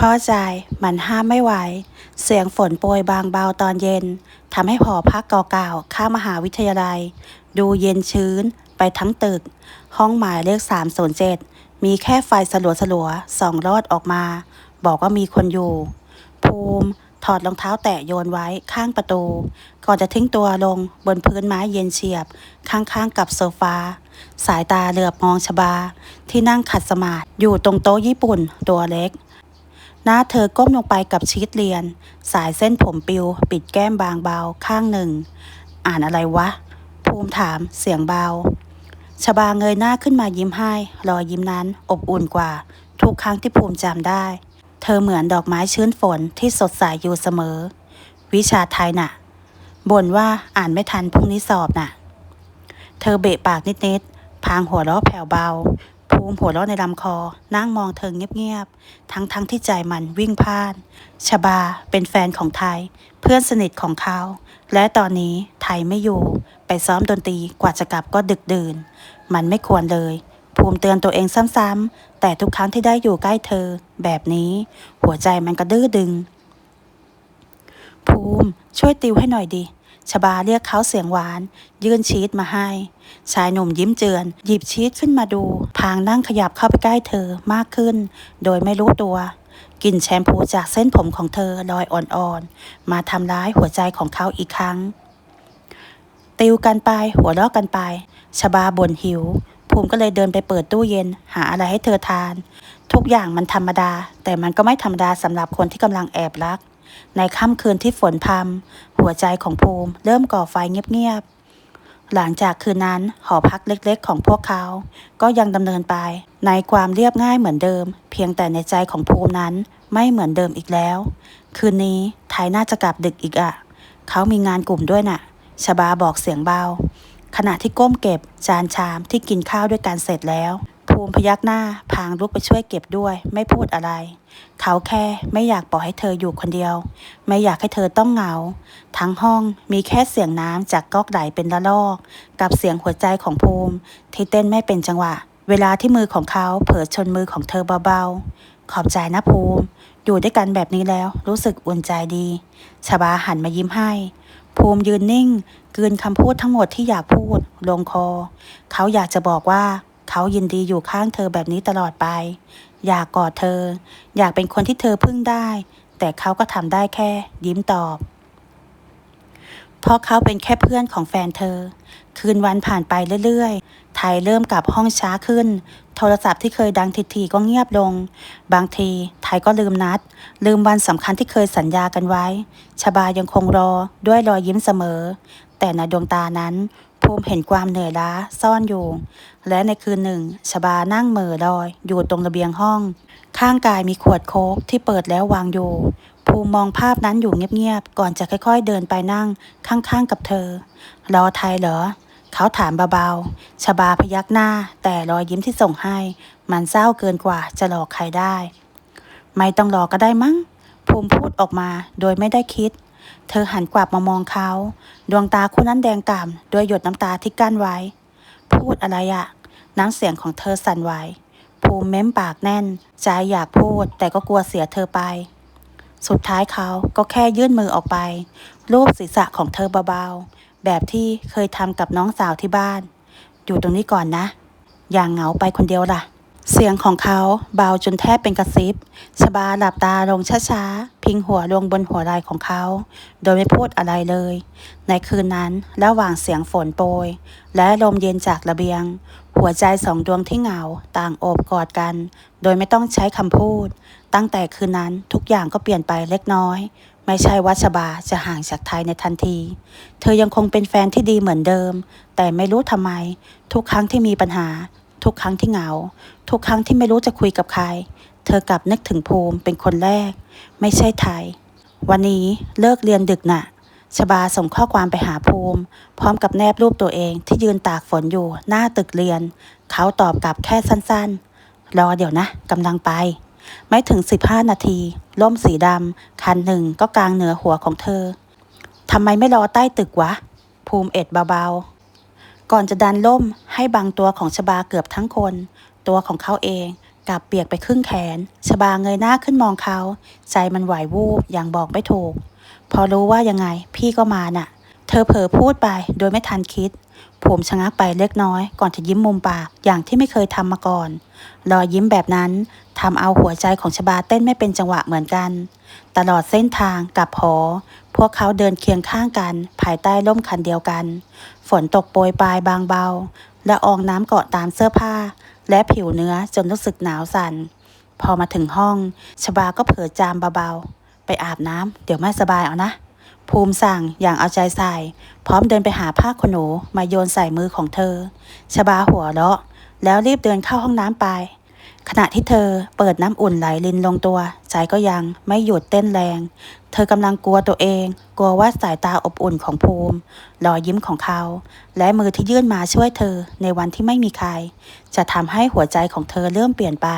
พ่อใจมันห้ามไม่ไหว เสียงฝนโปรยบางเบาตอนเย็นทำให้หอพักเก่าๆข้ามหาวิทยาลัย ดูเย็นชื้นไปทั้งตึก ห้องหมายเลข 307 มีแค่ไฟสลัวสลัวสองรอดออกมา บอกว่ามีคนอยู่ ภูมิถอดรองเท้าแตะโยนไว้ข้างประตู ก่อนจะทิ้งตัวลงบนพื้นไม้เย็นเฉียบ ข้างๆกับโซฟา สายตาเหลือบมองชบา ที่นั่งขัดสมาธิอยู่ตรงโต๊ะญี่ปุ่นตัวเล็ก หน้าเธอก้มลงไปกับชีตเรียน สายเส้นผมปิว ปิดแก้มบางเบาข้างหนึ่ง อ่านอะไรวะ ภูมิถามเสียงเบาชบาเงยหน้าขึ้นมายิ้มให้ รอยยิ้มนั้นอบอุ่นกว่า ทุกครั้งที่ภูมิจำได้ เธอเหมือนดอกไม้ชื้นฝนที่สดใสอยู่เสมอ วิชาไทยน่ะบ่นว่าอ่านไม่ทันพรุ่งนี้สอบน่ะ เธอเบะปากนิดๆพางหัวเราะแผ่วเบา มิหัวเราะในลำคอ นั่งมองเธอเงียบๆ ทั้งๆทที่ใจมันวิ่งพ่าน ชบาเป็นแฟนของไทย เพื่อนสนิทของเขา และตอนนี้ไทยไม่อยู่ ไปซ้อมดนตรีกว่าจะกลับก็ดึกดื่น มันไม่ควรเลย ภูมิเตือนตัวเองซ้ำๆ แต่ทุกครั้งที่ได้อยู่ใกล้เธอ แบบนี้ หัวใจมันก็ดื้อดึง ภูมิช่วยติวให้หน่อยดิ ชบาเรียกเขาเสียงหวาน ยื่นชีตมาให้ ชายหนุ่มยิ้มเจือน หยิบชีตขึ้นมาดู พางนั่งขยับเข้าไปใกล้เธอมากขึ้น โดยไม่รู้ตัวกลิ่นแชมพูจากเส้นผมของเธอลอยอ่อนๆ มาทำร้ายหัวใจของเขาอีกครั้ง ติวกันไปหัวเราะกันไป ชบาบ่นหิว ภูมิก็เลยเดินไปเปิดตู้เย็น หาอะไรให้เธอทาน ทุกอย่างมันธรรมดา แต่มันก็ไม่ธรรมดาสำหรับคนที่กำลังแอบรัก ในค่ำคืนที่ฝนพรำ หัวใจของภูมิ เริ่มก่อไฟเงียบๆ หลังจากคืนนั้นหอพักเล็กๆ ของพวกเขา ก็ยังดำเนินไป ในความเรียบง่ายเหมือนเดิม เพียงแต่ในใจของภูมินั้นไม่เหมือนเดิมอีกแล้ว คืนนี้ไทยน่าจะกลับดึกอีกอะเขามีงานกลุ่มด้วยน่ะชบาบอกเสียงเบาขณะที่ก้มเก็บจานชามที่กินข้าวด้วยกันเสร็จแล้ว ภูมิพยักหน้าพางลุกไปช่วยเก็บด้วย ไม่พูดอะไร เขาแค่ไม่อยากปล่อยให้เธออยู่คนเดียว ไม่อยากให้เธอต้องเหงา ทั้งห้องมีแค่เสียงน้ำจากก๊อกไหลเป็นละลอก กับเสียงหัวใจของภูมิ ที่เต้นไม่เป็นจังหวะ เวลาที่มือของเขาเผลอชนมือของเธอเบาๆ ขอบใจนะภูมิ อยู่ด้วยกันแบบนี้แล้วรู้สึกอุ่นใจดีชบาหันมายิ้มให้ภูมิยืนนิ่งกลืนคำพูดทั้งหมดที่อยากพูด ลงคอ เขาอยากจะบอกว่า เขายินดีอยู่ข้างเธอแบบนี้ตลอดไป อยากกอดเธอ อยากเป็นคนที่เธอพึ่งได้ แต่เขาก็ทำได้แค่ ยิ้มตอบ เพราะเขาเป็นแค่เพื่อนของแฟนเธอ คืนวันผ่านไปเรื่อยๆไทยเริ่มกลับห้องช้าขึ้น โทรศัพท์ที่เคยดังทีๆก็เงียบลง บางทีไทยก็ลืมนัด ลืมวันสำคัญที่เคยสัญญากันไว้ ชบายังคงรอด้วยรอยยิ้มเสมอ แต่ในดวงตานั้น ภูมิเห็นความเหนื่อยล้าซ่อนอยู่ และในคืนหนึ่งชบานั่งเหม่อลอย อยู่ตรงระเบียงห้อง ข้างกายมีขวดโค้กที่เปิดแล้ววางอยู่ ภูมิมองภาพนั้นอยู่เงียบๆ ก่อนจะค่อยๆเดินไปนั่งข้างๆกับเธอ รอไทยเหรอ เขาถามเบาๆชบาพยักหน้า แต่รอยยิ้มที่ส่งให้ มันเศร้าเกินกว่าจะหลอกใครได้ ไม่ต้องรอก็ได้มั้ง ภูมิพูดออกมาโดยไม่ได้คิด เธอหันกลับมามองเขา ดวงตาคู่นั้นแดงก่ำด้วยหยดน้ำตาที่กั้นไว้ พูดอะไรอะน้ำเสียงของเธอสั่นไหวภูมิเม้มปากแน่น ใจอยากพูด แต่ก็กลัวเสียเธอไป สุดท้ายเขาก็แค่ยื่นมือออกไปลูบศีรษะของเธอเบาๆ แบบที่เคยทำกับน้องสาวที่บ้าน อยู่ตรงนี้ก่อนนะ อย่างเหงาไปคนเดียวล่ะ เสียงของเขาเบาจนแทบเป็นกระซิบ ชบาหลับตาลงช้าๆ พิงหัวลงบนหัวไหล่ของเขา โดยไม่พูดอะไรเลย ในคืนนั้นระหว่างเสียงฝนโปรย และลมเย็นจากระเบียง หัวใจสองดวงที่เหงาต่างโอบกอดกัน โดยไม่ต้องใช้คำพูด ตั้งแต่คืนนั้นทุกอย่างก็เปลี่ยนไปเล็กน้อย ไม่ใช่วัชบาจะห่างจากไทยในทันที เธอยังคงเป็นแฟนที่ดีเหมือนเดิม แต่ไม่รู้ทำไม ทุกครั้งที่มีปัญหา ทุกครั้งที่เหงา ทุกครั้งที่ไม่รู้จะคุยกับใคร เธอกลับนึกถึงภูมิเป็นคนแรก ไม่ใช่ไทย วันนี้เลิกเรียนดึกน่ะชบาส่งข้อความไปหาภูมิ พร้อมกับแนบรูปตัวเองที่ยืนตากฝนอยู่หน้าตึกเรียน เขาตอบกลับแค่สั้นๆ รอเดี๋ยวนะกำลังไป ไม่ถึง 15 นาที ล่มสีดำคันหนึ่งก็กลางเหนือหัวของเธอทำไมไม่รอใต้ตึกวะ ภูมิเอ็ดเบาๆ ก่อนจะดันล่มให้บังตัวของชบาเกือบทั้งคน ตัวของเขาเองกลับเปียกไปครึ่งแขน ชบาเงยหน้าขึ้นมองเขา ใจมันไหววูบอย่างบอกไม่ถูก พอรู้ว่ายังไงพี่ก็มาน่ะ เธอเผลอพูดไปโดยไม่ทันคิด ผมชะงักไปเล็กน้อย ก่อนจะยิ้มมุมปากอย่างที่ไม่เคยทำมาก่อน รอยยิ้มแบบนั้นทำเอาหัวใจของชบาเต้นไม่เป็นจังหวะเหมือนกัน ตลอดเส้นทางกับหอพวกเขาเดินเคียงข้างกัน ภายใต้ร่มคันเดียวกัน ฝนตกโปรยปลายบางเบาและอองน้ำเกาะตามเสื้อผ้า และผิวเนื้อจนรู้สึกหนาวสั่น พอมาถึงห้อง ชบาก็เผลอจามเบาๆ ไปอาบน้ำเดี๋ยวไม่สบายเอานะ ภูมิสั่งอย่างเอาใจใส่ พร้อมเดินไปหาผ้าขนหนูมาโยนใส่มือของเธอ ชบาหัวเราะ แล้วรีบเดินเข้าห้องน้ำไป ขณะที่เธอเปิดน้ำอุ่นไหลลินลงตัว ใจก็ยังไม่หยุดเต้นแรง ธอกำลังกลัวตัวเอง กลัวว่าสายตาอบอุ่นของภูมิ รอยยิ้มของเขา และมือที่ยื่นมาช่วยเธอในวันที่ไม่มีใคร จะทำให้หัวใจของเธอเริ่มเปลี่ยนไป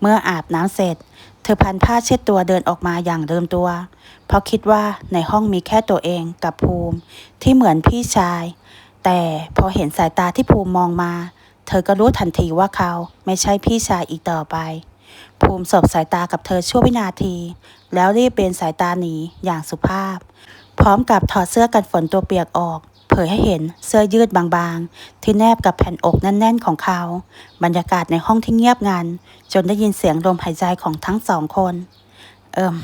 เมื่ออาบน้ำเสร็จ เธอพันผ้าเช็ดตัวเดินออกมาอย่างเดิมตัว เพราะคิดว่าในห้องมีแค่ตัวเองกับภูมิ ที่เหมือนพี่ชาย แต่พอเห็นสายตาที่ภูมิมองมา เธอก็รู้ทันทีว่าเขาไม่ใช่พี่ชายอีกต่อไป ภูมิสบสายตากับเธอชั่ววินาที แล้วรีบเบนสายตาหนีอย่างสุภาพ พร้อมกับถอดเสื้อกันฝนตัวเปียกออก เผยให้เห็นเสื้อยืดบางๆ ที่แนบกับแผ่นอกแน่นๆของเขา บรรยากาศในห้องที่เงียบงัน จนได้ยินเสียงลมหายใจของทั้งสองคน เอิม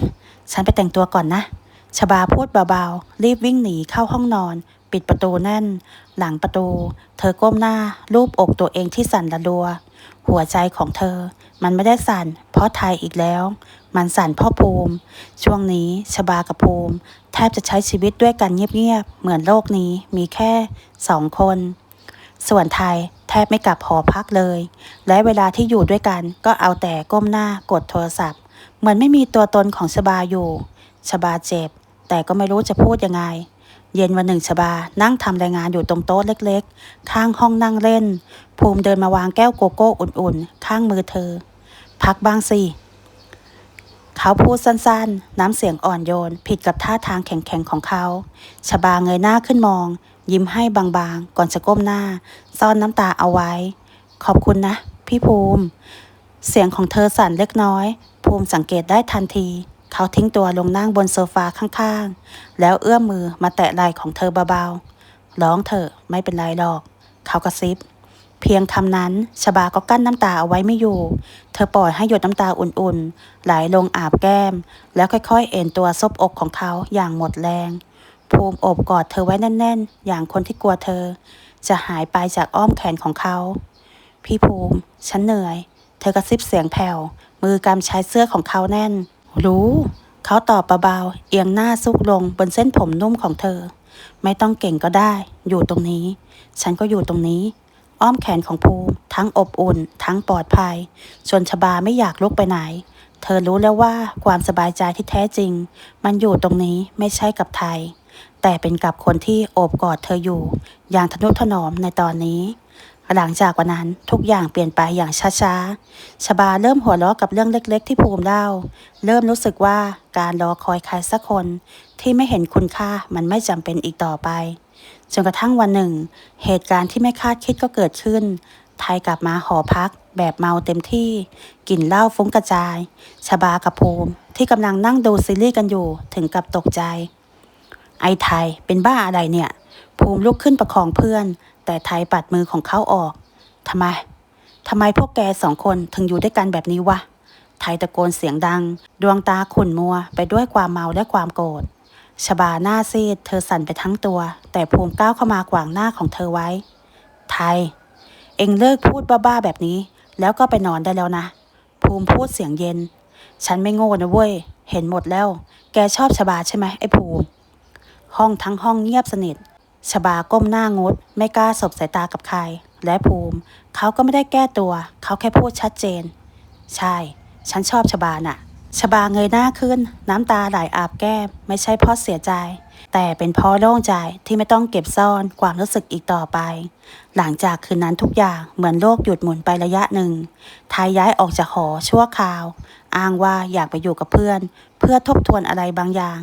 ฉันไปแต่งตัวก่อนนะชบาพูดเบาๆ รีบวิ่งหนีเข้าห้องนอน ปิดประตูแน่น หลังประตู เธอก้มหน้า รูปอกตัวเองที่สั่นระรัว หัวใจของเธอ มันไม่ได้สั่น เพราะไทยอีกแล้ว มันสั่นเพ่อภูมิ ช่วงนี้ชบากับภูมิ แทบจะใช้ชีวิตด้วยกันเงียบๆ เหมือนโลกนี้มีแค่สองคน ส่วนไทยแทบไม่กลับหอพักเลย และเวลาที่อยู่ด้วยกันก็เอาแต่ก้มหน้ากดโทรศัพท์ เหมือนไม่มีตัวตนของชบาอยู่ ชบาเจ็บ แต่ก็ไม่รู้จะพูดยังไง เย็นวันหนึ่งชบา นั่งทำรายงานอยู่ตรงโต๊ะเล็กๆ ข้างห้องนั่งเล่น ภูมิเดินมาวางแก้วโกโก้อุ่นๆ ข้างมือเธอ พักบ้างสิ เขาพูดสั้นๆ น้ำเสียงอ่อนโยน ผิดกับท่าทางแข็งๆ ของเขาชบาเงยหน้าขึ้นมอง ยิ้มให้บางๆ ก่อนจะก้มหน้า ซ่อนน้ำตาเอาไว้ ขอบคุณนะ พี่ภูมิ เสียงของเธอสั่นเล็กน้อย ภูมิสังเกตได้ทันที เขาทิ้งตัวลงนั่งบนโซฟาข้างๆ แล้วเอื้อมมือมาแตะไหล่ของเธอเบาๆ ร้องเถอไม่เป็นไรหรอก เขากระซิบ เพียงคำนั้นชบาก็กั้นน้ำตาเอาไว้ไม่อยู่ เธอปล่อยให้หยดน้ำตาอุ่นๆ ไหลลงอาบแก้ม แล้วค่อยๆ เอ็นตัวซบอกของเขาอย่างหมดแรง ภูมิอบกอดเธอไว้แน่นๆ อย่างคนที่กลัวเธอ จะหายไปจากอ้อมแขนของเขา พี่ภูมิ ฉันเหนื่อย เธอกระซิบเสียงแผ่วมือกำชายเสื้อของเขาแน่น รู้ เขาตอบเบาๆเอียงหน้าซุกลงบนเส้นผมนุ่มของเธอ ไม่ต้องเก่งก็ได้ อยู่ตรงนี้ ฉันก็อยู่ตรงนี้ อ้อมแขนของภูมิทั้งอบอุ่น ทั้งปลอดภัยจนชบาไม่อยากลุกไปไหน เธอรู้แล้วว่าความสบายใจที่แท้จริง มันอยู่ตรงนี้ไม่ใช่กับไทย แต่เป็นกับคนที่โอบกอดเธออยู่ อย่างทนุถนอมในตอนนี้ หลังจากวันนั้นทุกอย่างเปลี่ยนไปอย่างช้าๆ ชบาเริ่มหัวเราะกับเรื่องเล็กๆ ที่ภูมิเล่า เริ่มรู้สึกว่าการรอคอยใครสักคน ที่ไม่เห็นคุณค่ามันไม่จำเป็นอีกต่อไป จนกระทั่งวันหนึ่ง เหตุการณ์ที่ไม่คาดคิดก็เกิดขึ้น ไทยกลับมาหอพัก แบบเมาเต็มที่ กลิ่นเหล้าฟุ้งกระจาย ชบากับภูมิที่กำลังนั่งดูซีรีส์กันอยู่ถึงกับตกใจ ไอ้ไทยเป็นบ้าอะไรเนี่ย ภูมิลุกขึ้นประคองเพื่อน แต่ไทยปัดมือของเขาออกทำไมทำไมพวกแกสองคนถึงอยู่ด้วยกันแบบนี้วะไทยตะโกนเสียงดัง ดวงตาขุ่นมัวไปด้วยความเมาและความโกรธชบาหน้าซีด เธอสั่นไปทั้งตัว แต่ภูมิก้าวเข้ามาขวางหน้าของเธอไว้ ไทย เองเลิกพูดบ้าๆแบบนี้ แล้วก็ไปนอนได้แล้วนะ ภูมิพูดเสียงเย็น ฉันไม่โง่นะเว้ย เห็นหมดแล้ว แกชอบชบาใช่ไหมไอ้ภูมิ ห้องทั้งห้องเงียบสนิท ชบาก้มหน้างด ไม่กล้าสบสายตากับใคร และภูมิ เขาก็ไม่ได้แก้ตัว เขาแค่พูดชัดเจน ใช่ ฉันชอบชบาน่ะ ชบาเงยหน้าขึ้น น้ำตาไหลอาบแก้ม ไม่ใช่เพราะเสียใจ แต่เป็นเพราะโล่งใจที่ไม่ต้องเก็บซ่อนความรู้สึกอีกต่อไป หลังจากคืนนั้นทุกอย่างเหมือนโลกหยุดหมุนไประยะหนึ่งทายย้ายออกจากหอชั่วคราว อ้างว่าอยากไปอยู่กับเพื่อน เพื่อทบทวนอะไรบางอย่าง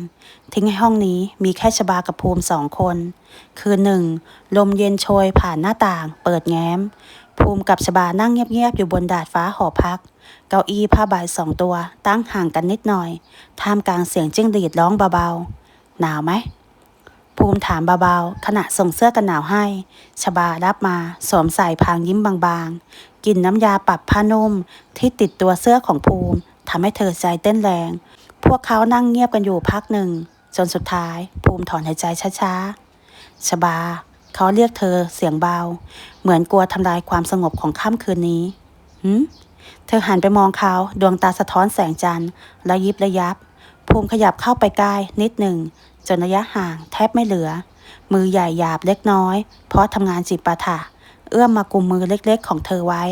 ทิ้งให้ห้องนี้มีแค่ชบากับภูมิสองคน คืนหนึ่งลมเย็นโชยผ่านหน้าต่าง เปิดแง้ม ภูมิกับชบานั่งเงียบๆอยู่บนดาดฟ้าหอพัก เก้าอี้ผ้าใบสองตัว ตั้งห่างกันนิดหน่อย ท่ามกลางเสียงจิ้งหรีดร้องเบาๆหนาวไหมภูมิถามเบาๆขณะส่งเสื้อกันหนาวให้ ชบารับมาสวมใส่พางยิ้มบางๆกินน้ำยาปรับผ้านุ่มที่ติดตัวเสื้อของภูมิทำให้เธอใจเต้นแรง พวกเขานั่งเงียบกันอยู่พักหนึ่ง จนสุดท้าย ภูมิถอนหายใจช้าๆชบา เขาเรียกเธอเสียงเบา เหมือนกลัวทำลายความสงบของค่ำคืนนี้หืมเธอหันไปมองเขาดวงตาสะท้อนแสงจันทร์ระยิบระยับ ภูมิขยับเข้าไปใกล้นิดหนึ่ง จนระยะห่างแทบไม่เหลือ มือใหญ่หยาบเล็กน้อย เพราะทำงานจิปาถะเอื้อมมากุมมือเล็กๆ ของเธอไว้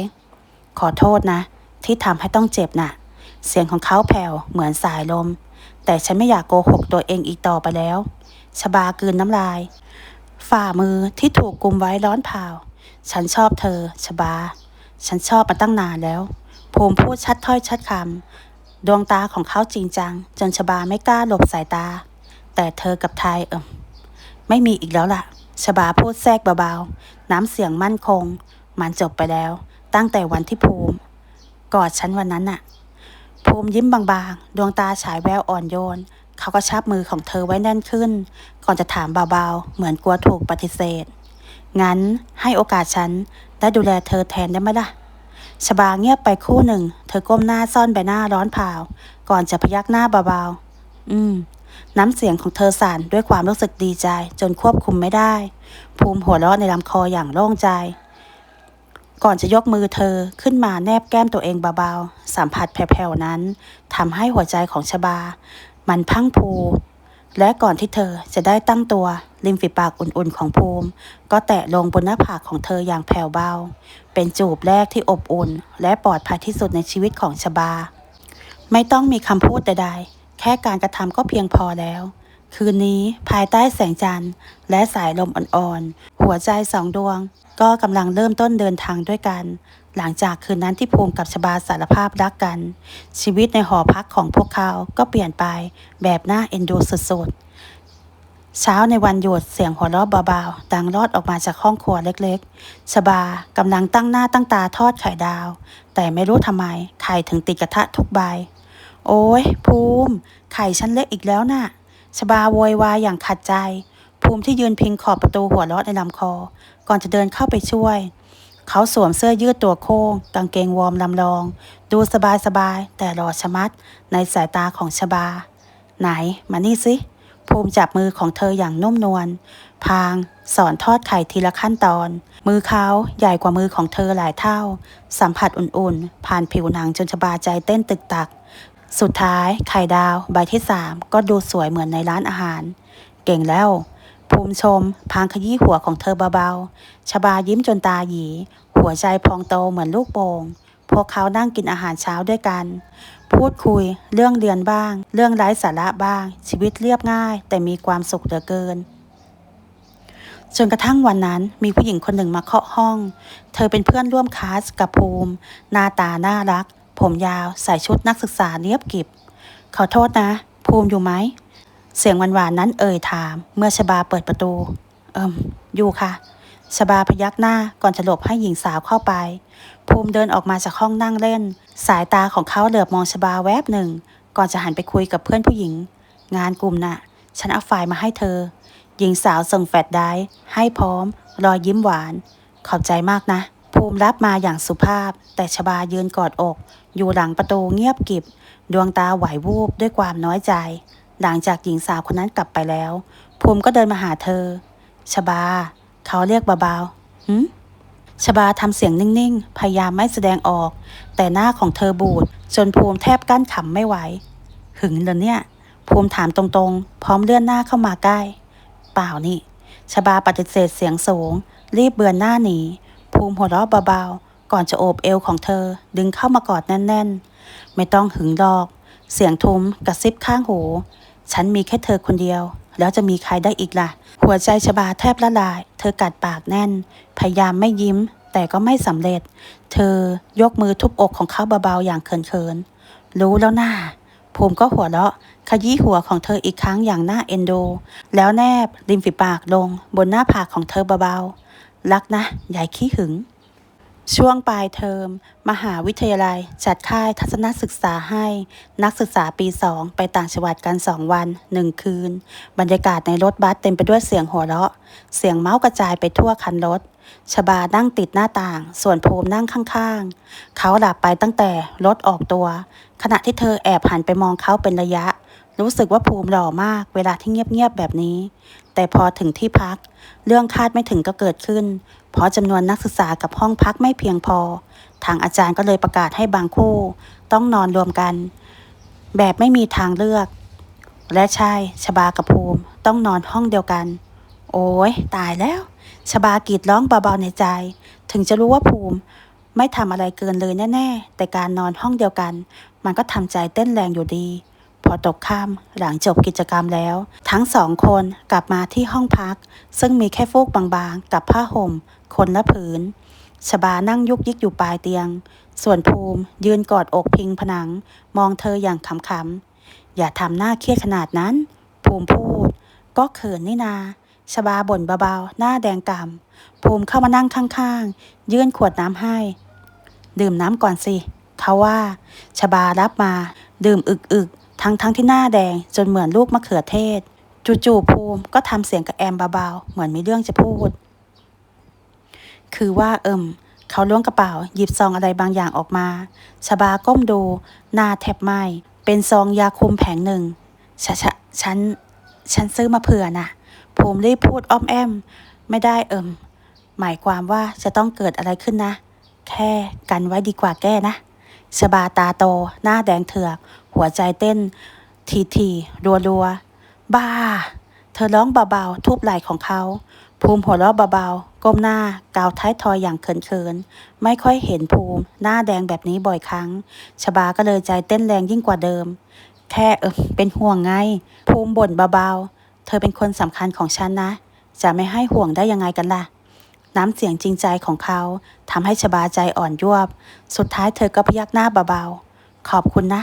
ขอโทษนะ ที่ทำให้ต้องเจ็บน่ะ เสียงของเขาแผ่วเหมือนสายลม แต่ฉันไม่อยากโกหกตัวเองอีกต่อไปแล้ว ชบากืนน้ำลาย ฝ่ามือที่ถูกกุมไว้ร้อนเผาฉันชอบเธอ ชบา ฉันชอบมาตั้งนานแล้ว ภูมิพูดชัดถ้อยชัดคำดวงตาของเขาจริงจัง จนชบาไม่กล้าหลบสายตา แต่เธอกับไทยเอิมไม่มีอีกแล้วล่ะ ชบาพูดแทรกเบาๆ น้ำเสียงมั่นคง มันจบไปแล้ว ตั้งแต่วันที่ภูมิ กอดฉันวันนั้นน่ะ ภูมิยิ้มบางๆ ดวงตาฉายแววอ่อนโยน เขาก็ชับมือของเธอไว้แน่นขึ้น ก่อนจะถามเบาๆ เหมือนกลัวถูกปฏิเสธ งั้นให้โอกาสฉันได้ดูแลเธอแทนได้ไหมล่ะชบาเงียบไปคู่หนึ่ง เธอก้มหน้าซ่อนใบหน้าร้อนเผาก่อนจะพยักหน้าเบาๆ อืม น้ำเสียงของเธอสั่นด้วยความรู้สึกดีใจ จนควบคุมไม่ได้ ภูมิหัวเราะในลำคออย่างโล่งใจ ก่อนจะยกมือเธอขึ้นมาแนบแก้มตัวเองเบาๆ สัมผัสแผ่วๆนั้นทำให้หัวใจของชบา มันพังผูและก่อนที่เธอจะได้ตั้งตัวริมฝีปากอุ่นๆของภูมิ ก็แตะลงบนหน้าผากของเธออย่างแผ่วเบา เป็นจูบแรกที่อบอุ่น และปลอดภัยที่สุดในชีวิตของชบา ไม่ต้องมีคำพูดใดๆ แค่การกระทำก็เพียงพอแล้ว คืนนี้ภายใต้แสงจันทร์ และสายลมอ่อนๆ หัวใจสองดวง ก็กำลังเริ่มต้นเดินทางด้วยกัน หลังจากคืนนั้นที่ภูมิกับชบาสารภาพรักกัน ชีวิตในหอพักของพวกเขาก็เปลี่ยนไปแบบน่าเอ็นดูสุดๆ เช้าในวันหยุดเสียงหัวเราะเบาๆ ดังรอดออกมาจากห้องครัวเล็กๆ ชบากำลังตั้งหน้าตั้งตาทอดไข่ดาว แต่ไม่รู้ทำไมไข่ถึงติดกระทะทุกใบ โอ้ยภูมิ ไข่ฉันเล็กอีกแล้วน่ะ ชบาโวยวายอย่างขัดใจ ภูมิที่ยืนพิงขอบประตูหัวเราะในลำคอ ก่อนจะเดินเข้าไปช่วย เขาสวมเสื้อยืดตัวโค้ง กางเกงวอร์มลำลอง ดูสบายสบายๆแต่รอชะมัด ในสายตาของชบา ไหน มานี่สิภูมิจับมือของเธออย่างนุ่มนวล พาง สอนทอดไข่ทีละขั้นตอน มือเขาใหญ่กว่ามือของเธอหลายเท่า สัมผัสอุ่นๆ ผ่านผิวหนังจนชบาใจเต้นตึกตัก สุดท้ายไข่ดาวใบที่สามก็ดูสวยเหมือนในร้านอาหาร เก่งแล้ว ภูมิชม พางขยี้หัวของเธอเบาๆชบายิ้มจนตาหยี หัวใจพองโตเหมือนลูกโป่งพวกเขานั่งกินอาหารเช้าด้วยกัน พูดคุยเรื่องเรียนบ้าง เรื่องไร้สาระบ้าง ชีวิตเรียบง่าย แต่มีความสุขเหลือเกินจนกระทั่งวันนั้นมีผู้หญิงคนหนึ่งมาเคาะห้อง เธอเป็นเพื่อนร่วมคลาสกับภูมิ หน้าตาน่ารัก ผมยาวใส่ชุดนักศึกษาเนียบกิบ ขอโทษนะ ภูมิอยู่ไหม เสียงหวานๆนั้นเอ่ยถาม เมื่อชบาเปิดประตู เอิมอยู่ค่ะชบาพยักหน้าก่อนจะหลบให้หญิงสาวเข้าไป ภูมิเดินออกมาจากห้องนั่งเล่น สายตาของเขาเหลือบมองชบาแวบหนึ่ง ก่อนจะหันไปคุยกับเพื่อนผู้หญิง งานกลุ่มน่ะ ฉันเอาไฟล์มาให้เธอ หญิงสาวส่งแฟลชไดรฟ์ให้พร้อม รอยยิ้มหวาน ขอบใจมากนะ ภูมิรับมาอย่างสุภาพ แต่ชบายืนกอดอก อยู่หลังประตูเงียบกิบ ดวงตาไหววูบด้วยความน้อยใจ หลังจากหญิงสาวคนนั้นกลับไปแล้ว ภูมิก็เดินมาหาเธอ ชบา เขาเรียกเบาๆหืมชบาทำเสียงนิ่งๆ พยายามไม่แสดงออก แต่หน้าของเธอบูด จนภูมิแทบกั้นขำไม่ไหว หึงเหรอเนี่ย ภูมิถามตรงๆ พร้อมเลื่อนหน้าเข้ามาใกล้ เปล่านี่ ชบาปฏิเสธเสียงสูง รีบเบือนหน้าหนี ภูมิหัวเราะเบาๆ ก่อนจะโอบเอวของเธอ ดึงเข้ามากอดแน่นๆ ไม่ต้องหึงดอก เสียงทุ้มกระซิบข้างหู ฉันมีแค่เธอคนเดียว แล้วจะมีใครได้อีกล่ะ หัวใจชบาแทบละลาย เธอกัดปากแน่น พยายามไม่ยิ้ม แต่ก็ไม่สำเร็จ เธอยกมือทุบอกของเขาเบาๆ อย่างเขินๆ รู้แล้วน่าภูมิก็หัวเราะขยี้หัวของเธออีกครั้งอย่างน่าเอ็นดู แล้วแนบริมฝีปากลงบนหน้าผากของเธอเบาๆ รักนะยายขี้หึง ช่วงปลายเทอม มหาวิทยาลัย จัดค่ายทัศนศึกษาให้ นักศึกษาปี2ไปต่างจังหวัดกัน2วัน1คืน บรรยากาศในรถบัสเต็มไปด้วยเสียงหัวเราะ เสียงเมาส์กระจายไปทั่วคันรถชบานั่งติดหน้าต่าง ส่วนภูมินั่งข้างๆ เขาหลับไปตั้งแต่รถออกตัว ขณะที่เธอแอบหันไปมองเขาเป็นระยะ รู้สึกว่าภูมิหล่อมากเวลาที่เงียบๆแบบนี้ แต่พอถึงที่พัก เรื่องคาดไม่ถึงก็เกิดขึ้น เพราะจำนวนนักศึกษากับห้องพักไม่เพียงพอ ทางอาจารย์ก็เลยประกาศให้บางคู่ ต้องนอนรวมกัน แบบไม่มีทางเลือก และใช่ชบากับภูมิต้องนอนห้องเดียวกัน โอ้ยตายแล้วชบากรีดร้องเบาๆในใจ ถึงจะรู้ว่าภูมิไม่ทำอะไรเกินเลยแน่ ๆ แต่การนอนห้องเดียวกัน มันก็ทำใจเต้นแรงอยู่ดี พอตกค่ำหลังจบกิจกรรมแล้ว ทั้งสองคนกลับมาที่ห้องพัก ซึ่งมีแค่ฟูกบางๆ กับผ้าห่ม คนละผืนชบานั่งยุกยิกอยู่ปลายเตียง ส่วนภูมิยืนกอดอกพิงผนัง มองเธออย่างขำๆ อย่าทำหน้าเครียดขนาดนั้น ภูมิพูด ก็เขินนี่นาชบาบ่นเบาๆ หน้าแดงก่ำภูมิเข้ามานั่งข้างๆ ยื่นขวดน้ำให้ ดื่มน้ำก่อนสิเขาว่าชบารับมา ดื่มอึกๆ ทั้งทั้งที่หน้าแดงจนเหมือนลูกมะเขือเทศ จู่ๆภูมิก็ทำเสียงกับแอมเบาๆเหมือนมีเรื่องจะพูด คือว่าเอิมเขาล้วงกระเป๋า หยิบซองอะไรบางอย่างออกมาชบาก้มดูหน้าแทบไหมเป็นซองยาคุมแผงหนึ่งชะชะฉันฉันซื้อมาเผื่อนะภูมิรีบพูดอ้อมแอม ไม่ได้เอิมหมายความว่าจะต้องเกิดอะไรขึ้นนะ แค่กันไว้ดีกว่าแก้นะ ชบาตาโต หน้าแดงเถือก หัวใจเต้น ทีทีรัวรัวๆบ้า เธอร้องเบาๆ ทุบไหล่ของเขา ภูมิหัวเราะเบาๆ ก้มหน้ากาวท้ายทอยอย่างเขินๆ ไม่ค่อยเห็นภูมิ หน้าแดงแบบนี้บ่อยครั้ง ชบาก็เลยใจเต้นแรงยิ่งกว่าเดิม แค่เออเป็นห่วงไง ภูมิบ่นเบาๆ เธอเป็นคนสำคัญของฉันนะ จะไม่ให้ห่วงได้ยังไงกันล่ะ น้ำเสียงจริงใจของเขาทำให้ชบาใจอ่อนยวบ สุดท้ายเธอก็พยักหน้าเบาๆ ขอบคุณนะ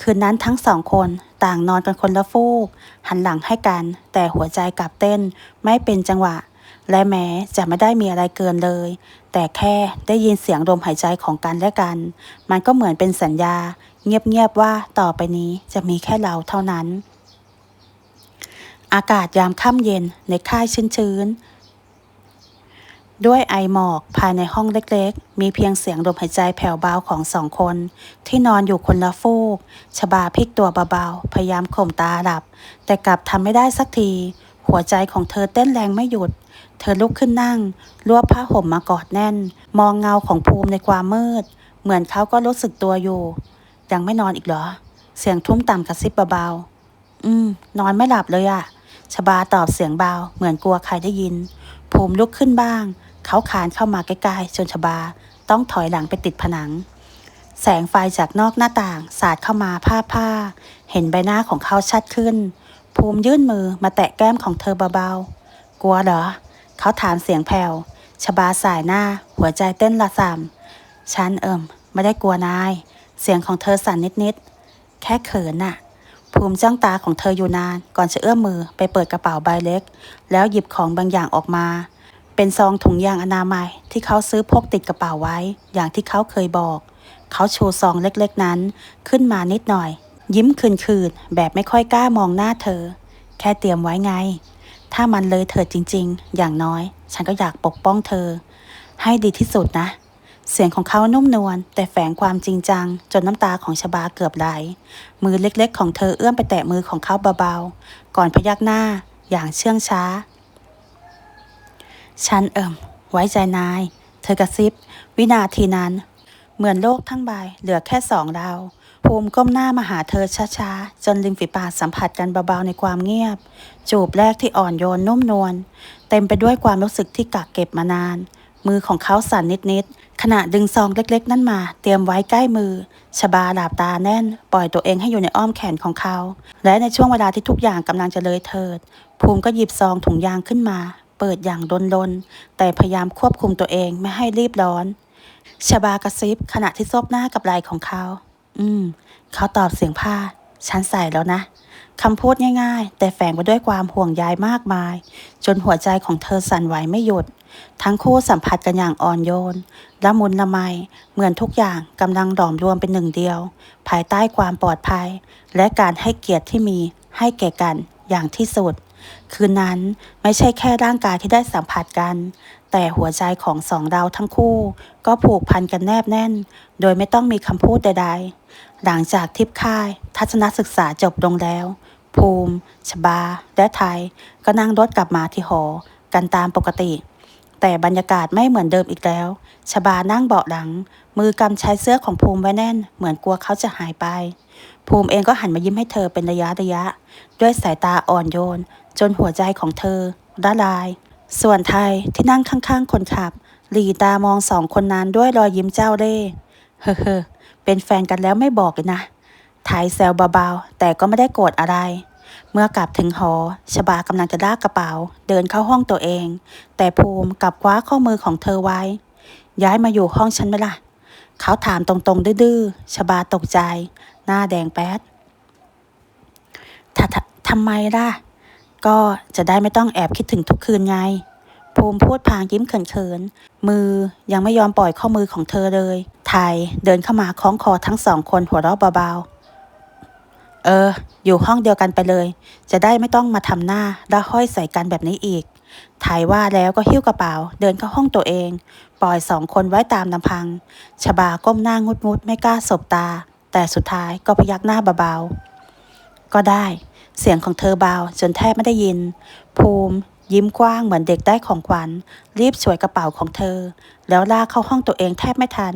คืนนั้นทั้งสองคนต่างนอนกันคนละฟูก หันหลังให้กัน แต่หัวใจกลับเต้นไม่เป็นจังหวะ และแม้จะไม่ได้มีอะไรเกินเลย แต่แค่ได้ยินเสียงลมหายใจของกันและกัน มันก็เหมือนเป็นสัญญา เงียบๆว่าต่อไปนี้จะมีแค่เราเท่านั้นอากาศยามค่ำเย็นในค่ายชื้นๆ ด้วยไอหมอกภายในห้องเล็กๆ มีเพียงเสียงลมหายใจแผ่วเบาของสองคน ที่นอนอยู่คนละฟูก ชบาพลิกตัวเบาๆ พยายามข่มตาหลับ แต่กลับทำไม่ได้สักที หัวใจของเธอเต้นแรงไม่หยุด เธอลุกขึ้นนั่ง รวบผ้าห่มมากอดแน่น มองเงาของภูมิในความมืด เหมือนเขาก็รู้สึกตัวอยู่ ยังไม่นอนอีกเหรอ เสียงทุ้มต่ำกระซิบเบาๆ อืม นอนไม่หลับเลยอะชบาตอบเสียงเบา เหมือนกลัวใครได้ยิน ภูมิลุกขึ้นบ้าง เขาคานเข้ามาใกล้ๆจนชบา ต้องถอยหลังไปติดผนัง แสงไฟจากนอกหน้าต่างสาดเข้ามาผ้าผ้า เห็นใบหน้าของเขาชัดขึ้น ภูมิยื่นมือมาแตะแก้มของเธอเบาๆ กลัวเหรอ เขาถามเสียงแผ่วชบาสายหน้า หัวใจเต้นระส่ำฉันเอิมไม่ได้กลัวนาย เสียงของเธอสั่นนิดๆ แค่เขินน่ะภูมิจ้องตาของเธออยู่นาน ก่อนจะเอื้อมมือไปเปิดกระเป๋าใบเล็ก แล้วหยิบของบางอย่างออกมา เป็นซองถุงยางอนามัยที่เขาซื้อพกติดกระเป๋าไว้ อย่างที่เขาเคยบอก เขาชูซองเล็กๆนั้น ขึ้นมานิดหน่อย ยิ้มคืนๆแบบไม่ค่อยกล้ามองหน้าเธอ แค่เตรียมไว้ไง ถ้ามันเลยเถิดจริง ๆ อย่างน้อย ฉันก็อยากปกป้องเธอ ให้ดีที่สุดนะ เสียงของเขานุ่มนวลแต่แฝงความจริงจัง จนน้ำตาของชบาเกือบไหลมือเล็กๆ ของเธอเอื้อมไปแตะมือของเขาเบาๆก่อนพยักหน้าอย่างเชื่องช้า ฉันเอิ่ม ไว้ใจนาย เธอกระซิบ วินาทีนั้น เหมือนโลกทั้งใบ เหลือแค่สองดาว ภูมิก้มหน้ามาหาเธอช้าๆ จนริมฝีปากสัมผัสกันเบาๆในความเงียบ จูบแรกที่อ่อนโยนนุ่มนวลเต็มไปด้วยความรู้สึกที่กักเก็บมานาน มือของเขาสั่นนิดๆขณะดึงซองเล็กๆ นั่นมา เตรียมไว้ใกล้มือ ชบาหลับตาแน่น ปล่อยตัวเองให้อยู่ในอ้อมแขนของเขา และในช่วงเวลาที่ทุกอย่างกำลังจะเลยเถิด ภูมิก็หยิบซองถุงยางขึ้นมา ปิดอย่างดนๆ แต่พยายามควบคุมตัวเองไม่ให้รีบร้อนชบากระซิบขณะที่ซบหน้ากับไหล่ของเขา อืม เขาตอบเสียงผ้า ฉันใส่แล้วนะ คำพูดง่ายๆ แต่แฝงไปด้วยความห่วงใยมากมาย จนหัวใจของเธอสั่นไหวไม่หยุด ทั้งคู่สัมผัสกันอย่างอ่อนโยนละมุนละไม เหมือนทุกอย่างกำลังหลอมรวมเป็นหนึ่งเดียว ภายใต้ความปลอดภัย และการให้เกียรติที่มีให้แก่กันอย่างที่สุด คืนนั้นไม่ใช่แค่ร่างกายที่ได้สัมผัสกัน แต่หัวใจของสองเราทั้งคู่ ก็ผูกพันกันแนบแน่น โดยไม่ต้องมีคำพูดใด ๆ หลังจากทิพย์ค่าย ทัศนศึกษาจบลงแล้ว ภูมิ ชบา และไทย ก็นั่งรถกลับมาที่หอ กันตามปกติ แต่บรรยากาศไม่เหมือนเดิมอีกแล้ว ชบานั่งเบาะหลัง มือกำชายเสื้อของภูมิไว้แน่น เหมือนกลัวเขาจะหายไปภูมิเองก็หันมายิ้มให้เธอเป็นระยะระยะ ด้วยสายตาอ่อนโยน จนหัวใจของเธอละลาย ส่วนไทยที่นั่งข้างๆ คนขับ หลีตามองสองคนนั้นด้วยรอยยิ้มเจ้าเล่ห์เฮ้อเป็นแฟนกันแล้วไม่บอกเลยนะไทยแซวเบาๆ แต่ก็ไม่ได้โกรธอะไร เมื่อกลับถึงหอ ชบากำลังจะลากกระเป๋า เดินเข้าห้องตัวเอง แต่ภูมิกลับคว้าข้อมือของเธอไว้ ย้ายมาอยู่ห้องฉันไหมล่ะ เขาถามตรงๆ ดื้อๆ ชบาตกใจ หน้าแดงแป๊ดทททำไมล่ะ ก็จะได้ไม่ต้องแอบคิดถึงทุกคืนไงภูมิพูดพางยิ้มเขินๆ มือยังไม่ยอมปล่อยข้อมือของเธอเลย ไทยเดินเข้ามาคล้องคอทั้งสองคนหัวเราะเบาๆ เออ อยู่ห้องเดียวกันไปเลย จะได้ไม่ต้องมาทำหน้าและห้อยใส่กันแบบนี้อีก ไทยว่าแล้วก็หิ้วกระเป๋า เดินเข้าห้องตัวเอง ปล่อยสองคนไว้ตามลำพัง ชบาก้มหน้างุดงุดๆไม่กล้าสบตา แต่สุดท้ายก็พยักหน้าเบาๆ ก็ได้ เสียงของเธอเบาจนแทบไม่ได้ยิน ภูมิยิ้มกว้างเหมือนเด็กได้ของขวัญ รีบฉวยกระเป๋าของเธอ แล้วลากเข้าห้องตัวเองแทบไม่ทัน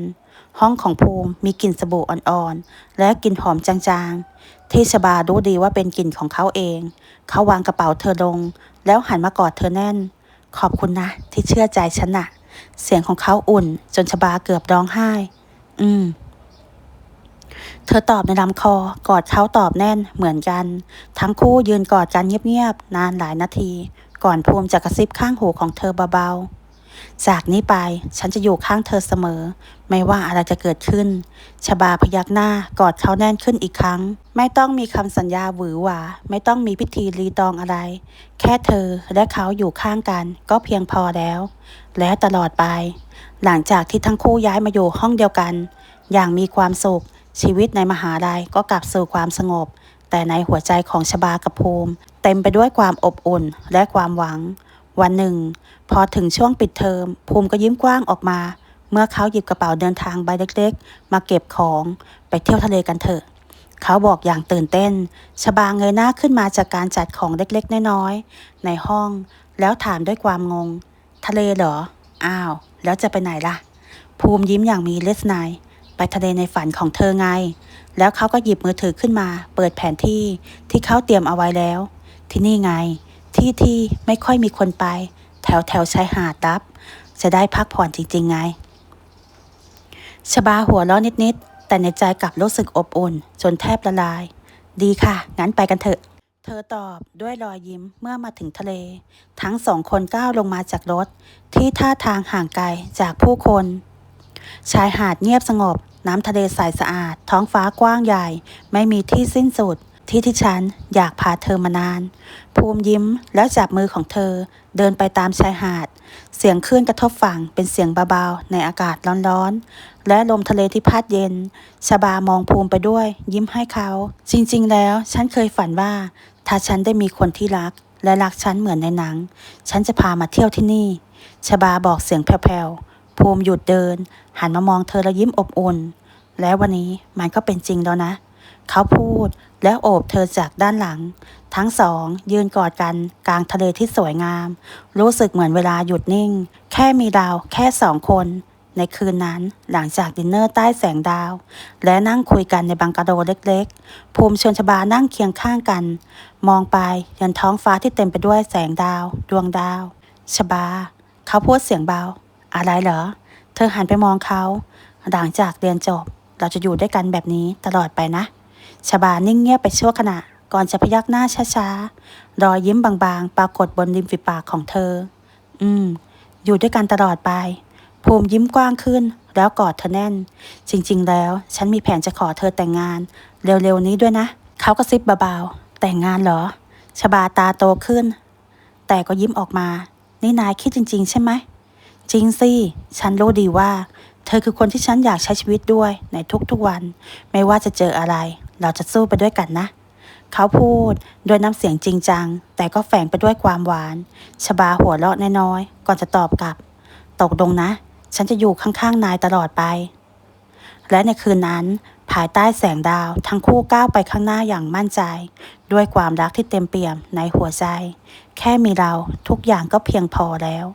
ห้องของภูมิมีกลิ่นสบู่อ่อนๆ และกลิ่นหอมจางๆ ที่ชบารู้ดีว่าเป็นกลิ่นของเขาเอง เขาวางกระเป๋าเธอลง แล้วหันมากอดเธอแน่น ขอบคุณนะที่เชื่อใจฉันนะเสียงของเขาอุ่นจนชบาเกือบร้องไห้ อืม เธอตอบในลำคอกอดเขาตอบแน่นเหมือนกัน ทั้งคู่ยืนกอดกันเงียบๆ นานหลายนาที ก่อนภูมิจะกระซิบข้างหูของเธอเบาๆ จากนี้ไปฉันจะอยู่ข้างเธอเสมอ ไม่ว่าอะไรจะเกิดขึ้น ชบาพยักหน้ากอดเขาแน่นขึ้นอีกครั้ง ไม่ต้องมีคำสัญญาหวือหวา ไม่ต้องมีพิธีรีตองอะไร แค่เธอและเขาอยู่ข้างกันก็เพียงพอแล้ว และตลอดไป หลังจากที่ทั้งคู่ย้ายมาอยู่ห้องเดียวกัน อย่างมีความสุข ชีวิตในมหาลัยก็กลับสู่ความสงบ แต่ในหัวใจของชบากับภูมิ เต็มไปด้วยความอบอุ่นและความหวัง วันหนึ่ง พอถึงช่วงปิดเทอม ภูมิก็ยิ้มกว้างออกมา เมื่อเขาหยิบกระเป๋าเดินทางใบเล็กๆ มาเก็บของไปเที่ยวทะเลกันเถอะ เขาบอกอย่างตื่นเต้น ชบาเงยหน้าขึ้นมาจากการจัดของเล็กๆ น้อยๆ ในห้อง แล้วถามด้วยความงง ทะเลเหรอ อ้าว แล้วจะไปไหนล่ะ ภูมิยิ้มอย่างมีเลสไนาย ไปทะเลในฝันของเธอไง แล้วเขาก็หยิบมือถือขึ้นมา เปิดแผนที่ที่เขาเตรียมเอาไว้แล้ว ที่นี่ไง ที่ที่ไม่ค่อยมีคนไป แถวแถวชายหาดรับ จะได้พักผ่อนจริง ๆ ไงชบาหัวเราะนิด ๆ แต่ในใจกลับรู้สึกอบอุ่น จนแทบละลาย ดีค่ะ งั้นไปกันเถอะ เธอตอบด้วยรอยยิ้มเมื่อมาถึงทะเล ทั้งสองคนก้าวลงมาจากรถ ที่ท่าทางห่างไกลจากผู้คน ชายหาดเงียบสงบ น้ำทะเลใสสะอาด ท้องฟ้ากว้างใหญ่ ไม่มีที่สิ้นสุด ที่ที่ฉันอยากพาเธอมานาน ภูมิยิ้มแล้วจับมือของเธอ เดินไปตามชายหาด เสียงคลื่นกระทบฝั่งเป็นเสียงเบาๆในอากาศร้อนๆ และลมทะเลที่พัดเย็น ชบามองภูมิไปด้วย ยิ้มให้เขา จริงๆ แล้วฉันเคยฝันว่า ถ้าฉันได้มีคนที่รัก และรักฉันเหมือนในหนัง ฉันจะพามาเที่ยวที่นี่ ชบาบอกเสียงแผ่วๆ ภูมิหยุดเดิน หันมามองเธอแล้วยิ้มอบอุ่น และวันนี้มันก็เป็นจริงแล้วนะ เขาพูดแล้วโอบเธอจากด้านหลัง ทั้งสอง ยืนกอดกันกลางทะเลที่สวยงาม รู้สึกเหมือนเวลาหยุดนิ่ง แค่มีดาวแค่สองคนในคืนนั้นหลังจากดินเนอร์ใต้แสงดาว และนั่งคุยกันในบังกะโดเล็กๆ ภูมิชวนชบานั่งเคียงข้างกัน มองไปยันท้องฟ้าที่เต็มไปด้วยแสงดาว ดวงดาว ชบา เขาพูดเสียงเบา อะไรเหรอ เธอหันไปมองเขาหลังจากเรียนจบ เราจะอยู่ด้วยกันแบบนี้ตลอดไปนะ ชบานิ่งเงียบไปชั่วขณะ ก่อนจะพยักหน้าช้าๆ รอยยิ้มบางๆ ปรากฏบนริมฝีปากของเธอ อืม อยู่ด้วยกันตลอดไป ภูมิยิ้มกว้างขึ้น แล้วกอดเธอแน่น จริง ๆ แล้ว ฉันมีแผนจะขอเธอแต่งงาน เร็วๆนี้ด้วยนะ เขาก็ซิบเบาๆ แต่งงานเหรอ ชบาตาโตขึ้น แต่ก็ยิ้มออกมา นี่นายคิดจริง ๆ ใช่ไหม จริงสิ ฉันรู้ดีว่า เธอคือคนที่ฉันอยากใช้ชีวิตด้วยในทุกๆวัน ไม่ว่าจะเจออะไร เราจะสู้ไปด้วยกันนะ เขาพูดด้วยน้ำเสียงจริงจัง แต่ก็แฝงไปด้วยความหวาน ชบาหัวเราะน้อยๆ ก่อนจะตอบกลับ ตกลงนะ ฉันจะอยู่ข้างๆนายตลอดไป และในคืนนั้นภายใต้แสงดาวทั้งคู่ก้าวไปข้างหน้าอย่างมั่นใจ ด้วยความรักที่เต็มเปี่ยมในหัวใจ แค่มีเราทุกอย่างก็เพียงพอแล้ว